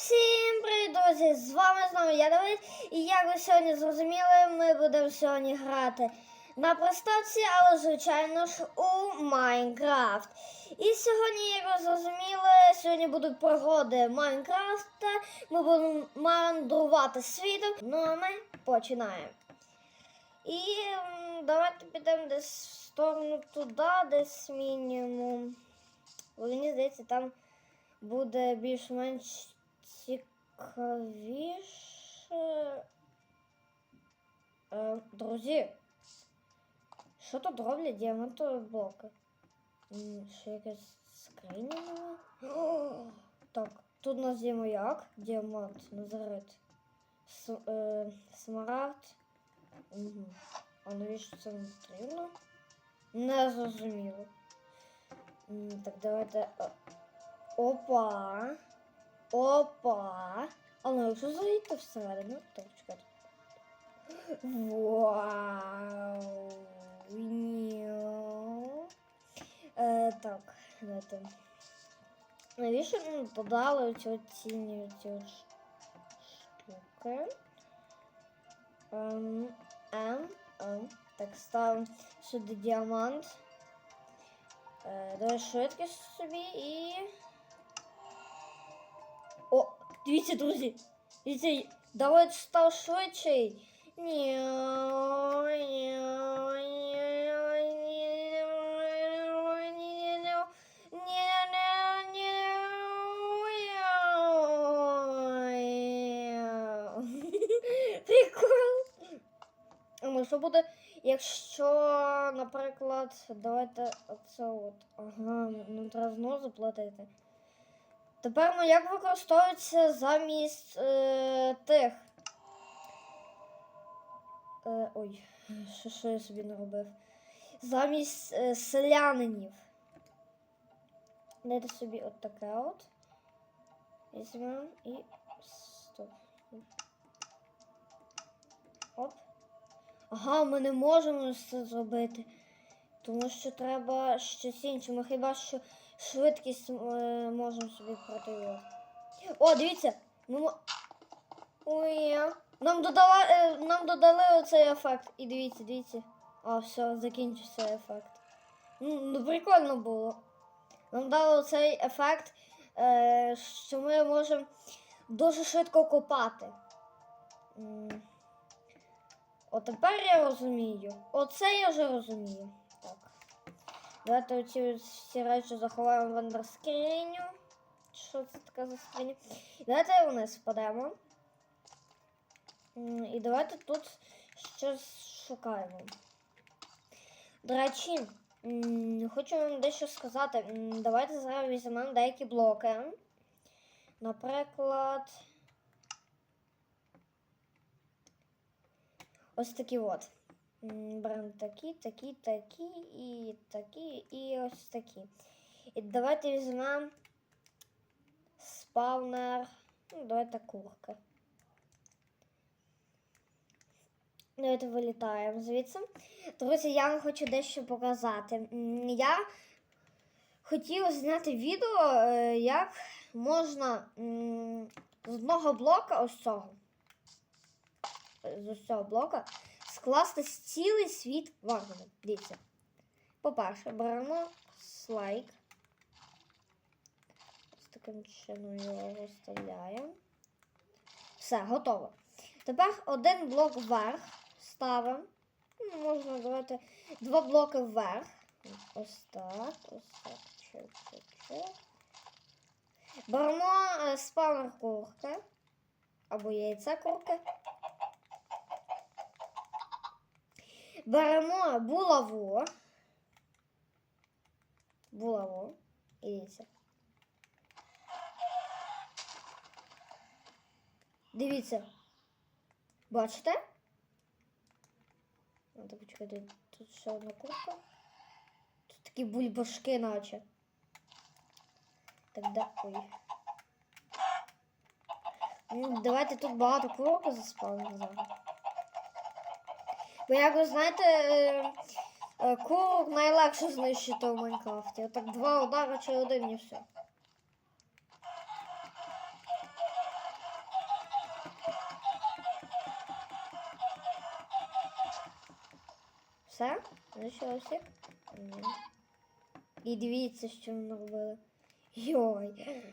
Всім привіт, друзі! З вами знову я Давид. І як ви сьогодні зрозуміли, ми будемо сьогодні грати на приставці, але звичайно ж у Майнкрафт. І сьогодні, як ви зрозуміли, сьогодні будуть пригоди Майнкрафта. Ми будемо мандрувати світом. Ну а ми починаємо. І давайте підемо десь в сторону туди, десь мінімум. Мені здається, там буде більш-менш цікавіше. Е, друзі, що тут роблять діамантові блоки? Ще якась скриня? Так, тут у нас є маяк, діамант, назарит, С, е, смарагд. Угу. А навіщо це нам потрібно? Не зрозуміло. Так, давайте. е, Опа. Опа. А ну якщо зайти всередину, так чекайте. Вау. Ніу. Е, так, давайте. Навіщо нам подали оці ціні ці ш- штуки? Ем, ем, ем. Так, ставимо сюди діамант. Е, давай швидкість собі і. О, дивіться, друзі. Дивіться, давай став швидший. Ні. Прикол. Ну, що буде, якщо, наприклад, давайте оце от. Ага, ну треба знову заплатити. Тепер маяк використовується замість е, тих. Е, ой, що, що я собі не робив? Замість е, селянинів. Дайте собі от таке от. Візьмемо і. Стоп. Оп. Ага, ми не можемо це зробити. Тому що треба щось інше. Ми хіба що швидкість е, можемо собі продавати. О, дивіться! Ми. Ой, нам додала, е, нам додали оцей ефект. І дивіться, дивіться. А, все, закінчився ефект. Ну, ну прикольно було. Нам дали оцей ефект, е, що ми можемо дуже швидко копати. От тепер я розумію. Оце я вже розумію. Давайте оці всі речі заховаємо в андерскриню. Що це таке за скриня? Давайте вниз впадемо. І давайте тут щось шукаємо. До речі, хочу вам дещо сказати. Давайте зараз візьмемо деякі блоки. Наприклад. Ось такі от. Такі, такі, такі, і такі, і ось такі. І давайте візьмемо спавнер. Ну, давайте курки. Давайте вилітаємо звідси. Друзі, я вам хочу дещо показати. Я хотів зняти відео, е, як можна з одного блока ось цього. З ось цього блока скласти цілий світ вагону. Дивіться. По-перше, беремо слайк. Ось таким чином його розставляємо. Все, готово. Тепер один блок вверх ставимо. Ну, Можна давати два блоки вверх. Ось так, ось так. Чик, чик, чик. Беремо е, спавнер курки. Або яйця курки. Беремо булаву. Булаву. І дивіться. Бачите? Ну, так, почекайте, тут ще одна курка. Тут такі бульбашки наче. Так, да. Ой. Ну, давайте тут багато курок заспавнимо зараз. Бо якось, знаєте, е, е, курок найлегше знищити в Майнкрафті. Так два удара чи один і все. Все? Лишилося? І дивіться, що ми робили. Йой.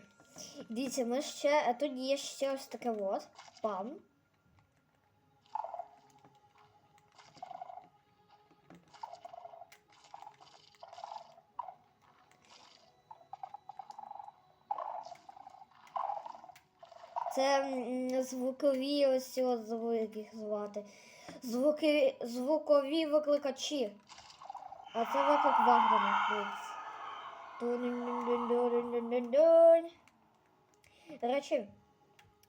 Дивіться, ми ще. А тут є ще ось таке от. Пам. Це звукові ось як їх звати. Звуки, звукові викликачі. А це виклик Вагнера. До речі,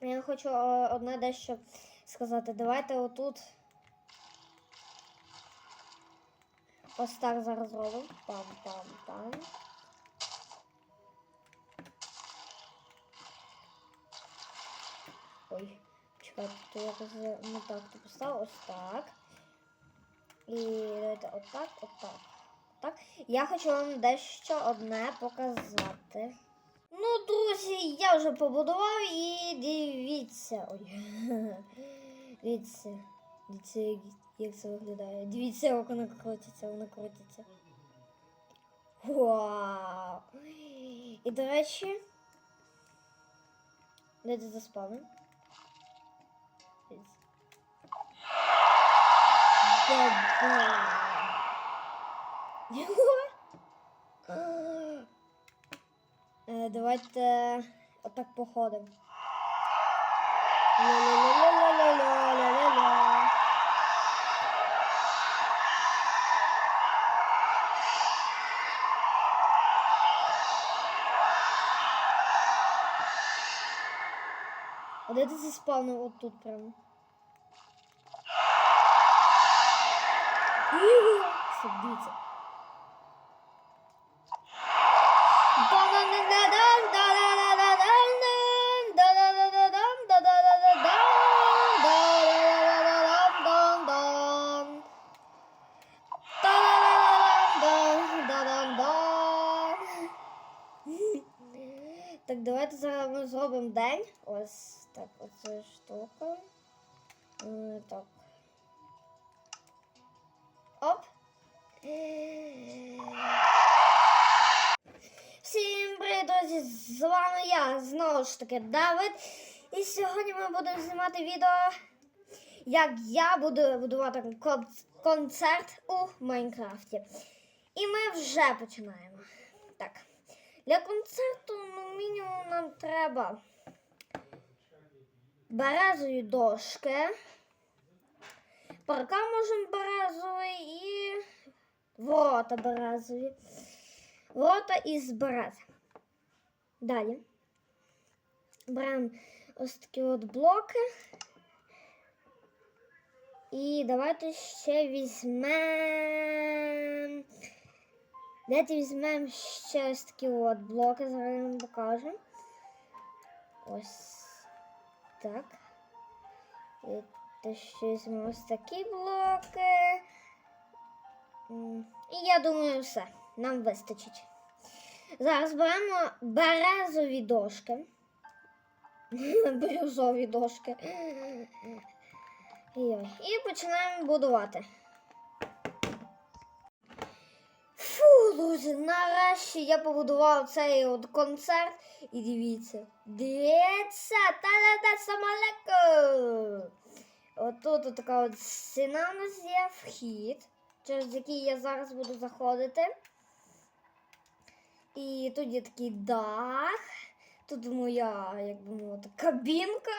я хочу е, одне дещо сказати. Давайте отут. Ось так зараз робимо. Пам-пам-пам. Ой, чекайте, якось я не так то поставив. Ось так. І давайте отак, отак. Так. Я хочу вам дещо одне показати. Ну, друзі, я вже побудував і дивіться. Ой. Дивіться. Дивіться, як, це виглядає. Дивіться, як воно крутиться, воно крутиться. Вау! І до речі. Де це? Э, давайте э, отак походимо. Де ти заспавнив отут прямо? Все, Так, давайте зараз ми зробимо день. Ось так, оце штука. Е, Так. Оп. Всім привіт, друзі! З вами я, знову ж таки, Давид. І сьогодні ми будемо знімати відео, як я буду будувати концерт у Майнкрафті. І ми вже починаємо. Так. Для концерту, ну, мінімум нам треба березові дошки. Паркан можемо березовий і ворота березові. Ворота із берези. Далі. Беремо ось такі от блоки. І давайте ще візьмемо. Давайте візьмемо ще ось такі от блоки, зараз я вам покажу. Ось так. І те ще візьмемо ось такі блоки. І я думаю, все. Нам вистачить. Зараз беремо березові дошки. Бірюзові дошки. І починаємо будувати. Друзі, нарешті я побудував цей от концерт. І дивіться. Дивіться! Та-да-да, самолеко! Отут от така от стіна у нас є вхід, через який я зараз буду заходити. І тут є такий дах. Тут моя, як би мовити, кабінка.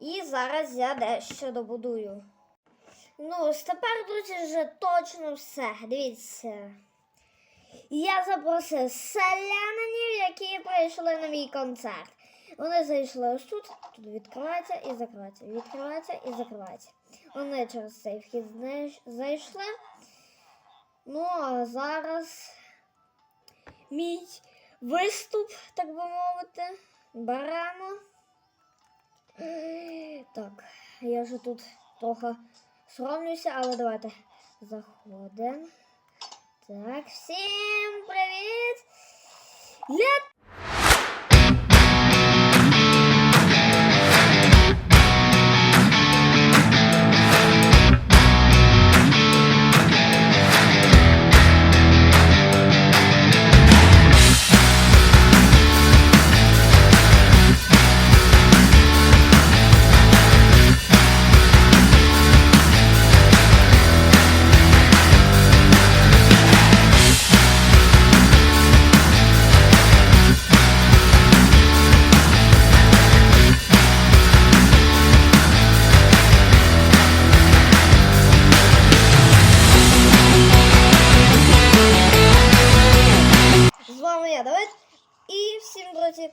І зараз я дещо добудую. Ну, тепер, друзі, вже точно все. Дивіться. Я запросив селянинів, які прийшли на мій концерт. Вони зайшли ось тут, тут відкривається і закривається, відкривається і закривається. Вони через цей вхід зайшли. Ну, а зараз мій виступ, так би мовити, беремо. Так, я вже тут трохи соромлюся, але давайте заходимо. Так, всім привіт!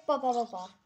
抱抱抱抱。